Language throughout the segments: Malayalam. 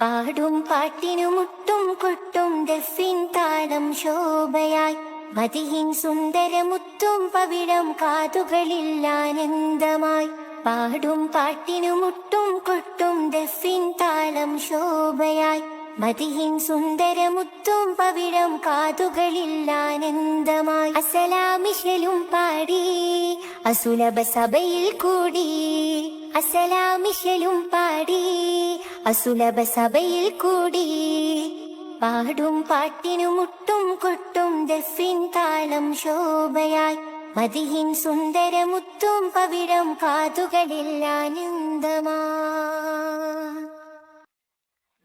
പാടും പാട്ടിനു മുട്ടും കൊട്ടും ദഫിൻ താളം ശോഭയായി. മതിയിൻ സുന്ദരമുത്തും പവിഴം കാതുകളിൽ ആനന്ദമായി പാടും പാട്ടിനു മുട്ടും കൊട്ടും ദഫിൻ താളം ശോഭയായി. മതിയിൻ സുന്ദരമുത്തും പവിഴം കാതുകളിൽ ആനന്ദമായി അസലാമിഷലും പാടി അസുലഭ സഭയിൽ കൂടി. അസലാമിഷലും പാടി അസുലഭ സഭയിൽ കൂടി. പാടും പാട്ടിനു മുട്ടും കൊട്ടും ദഫിൻ താളം ശോഭയായി. മതിഹിൻ സുന്ദരമുത്തും പവിഴം കാതുകളിൽ ആനന്ദമാ.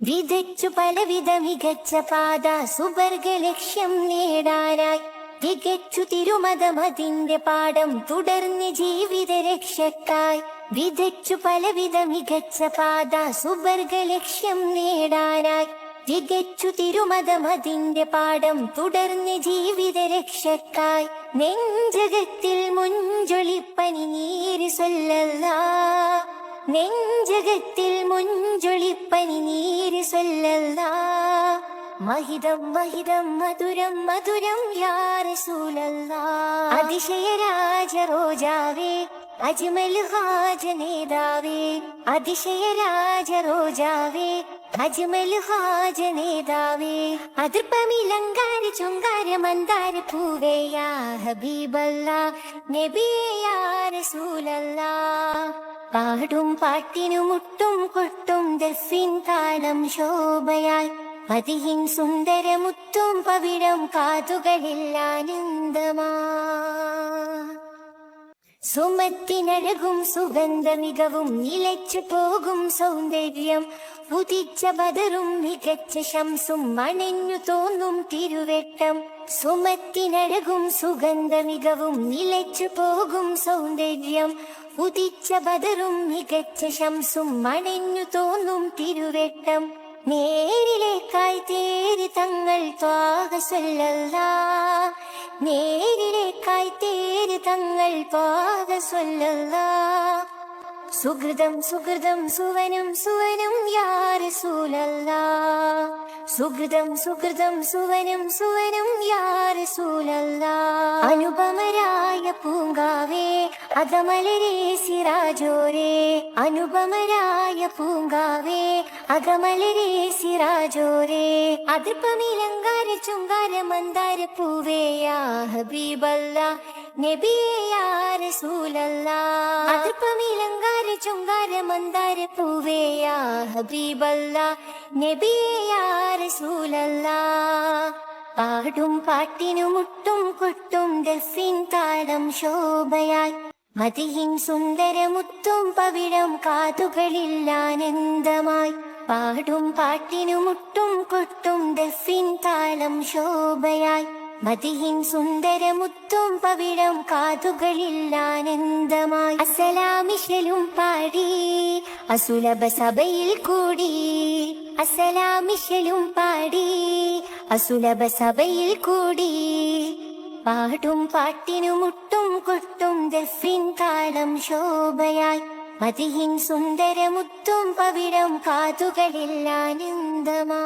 വിതച്ചു പലവിധ മികച്ച പാത സുവർഗ ലക്ഷ്യം നേടാനായി. തികച്ചു തിരുമതമതിന്റെ പാഠം തുടർന്ന് ജീവിത രക്ഷക്കായി വിതച്ചു പലവിധ മികച്ച പാത സുവർഗ ലക്ഷ്യം നേടാനായി തികച്ചു തിരുമതമതിന്റെ പാഠം തുടർന്ന് ജീവിത രക്ഷക്കായി നെഞ്ചകത്തിൽ മുഞ്ചൊളിപ്പനി നീര് സൊല്ലല്ലാ. നെഞ്ചകത്തിൽ മുഞ്ചൊളിപ്പനി നീര് സൊല്ലല്ലാ. മഹിതം മഹിതം മധുരം മധുരം അതിശയ രാജ റോജാവേ അജ്മൽ ഹാജ നേതാവേ. അതിശയ രാജ റോജാവേ അജ്മൽ ഹാജ നേതാവേ. അതിർപ്പമിലങ്കാര ചുങ്കാര മന്ദാര പൂവേയാ ഹബീബല്ല ഹബീബല്ലാ നബിയേ റസൂലല്ലാ. പാടും പാട്ടിനു മുട്ടും കൊട്ടും ദഫിൻ താളം ശോഭയായി പതിയിൻ സുന്ദരമുത്തും പവിഴം കാതുകളിൽ ആനന്ദമാ. സുമത്തിനഴകും സുഗന്ധ മികവും നിലച്ചു പോകും സൗന്ദര്യം ഉദിച്ച ബദറും മികച്ച ശംസും മണഞ്ഞു തോന്നും തിരുവെട്ടം. സുമത്തിനഴകും സുഗന്ധ മികവും നിലച്ചു പോകും സൗന്ദര്യം ഉദിച്ച ബദറും മികച്ച ശംസും മണഞ്ഞു തോന്നും തിരുവെട്ടം. നേരിലേക്കായി തേരി തങ്ങൾ ത്വാകസൊല്ലല്ല നേരിലേക്കായി തേരി തങ്ങൾ പാകസൊല്ലല്ല. സുഹൃതം സുഹൃതം സുവനം സുവനം യാരസൂലല്ല സുഹൃതം സുഹൃതം സുവനം സുവനം യാരസൂലല്ല അനുപമരായ പൂങ്കാവേ അകമലരേ സിരാജോരേ അനുപമരായ പൂങ്കാവേ അകമലരേ സിരാജോരേ അതിപ്പമിലങ്കാര ചുങ്കാര മന്ദാര പൂവേയാ ഹബീബല്ല നബിയാ റസൂലല്ല. ചുങ്കാര മന്ദാര പൂവേയാ ഹബീബല്ല റസൂലല്ല. പാടും പാട്ടിനു മുട്ടും കൊട്ടും ദസ്സിൻ താളം ശോഭയായി. മതിയിൻ സുന്ദരമുത്തും പവിഴം കാതുകളില്ലാനന്ദമായി പാടും പാട്ടിനു മുട്ടും കൊട്ടും ദസ്സിൻ താളം ശോഭയായി. മതിയിൻ സുന്ദരമുത്തും പവിഴം കാതുകളിൽ ആനന്ദമായി അസലാമിഷലും പാടി അസുലഭ സഭയിൽ കൂടി. അസലാമിഷലും പാടി അസുലഭ സഭയിൽ കൂടി. പാടും പാട്ടിനു മുട്ടും കൊട്ടും ദഫിൻ താളം ശോഭയായി. മതിയിൻ സുന്ദരമുത്തും പവിഴം കാതുകളിൽ ആനന്ദമാ.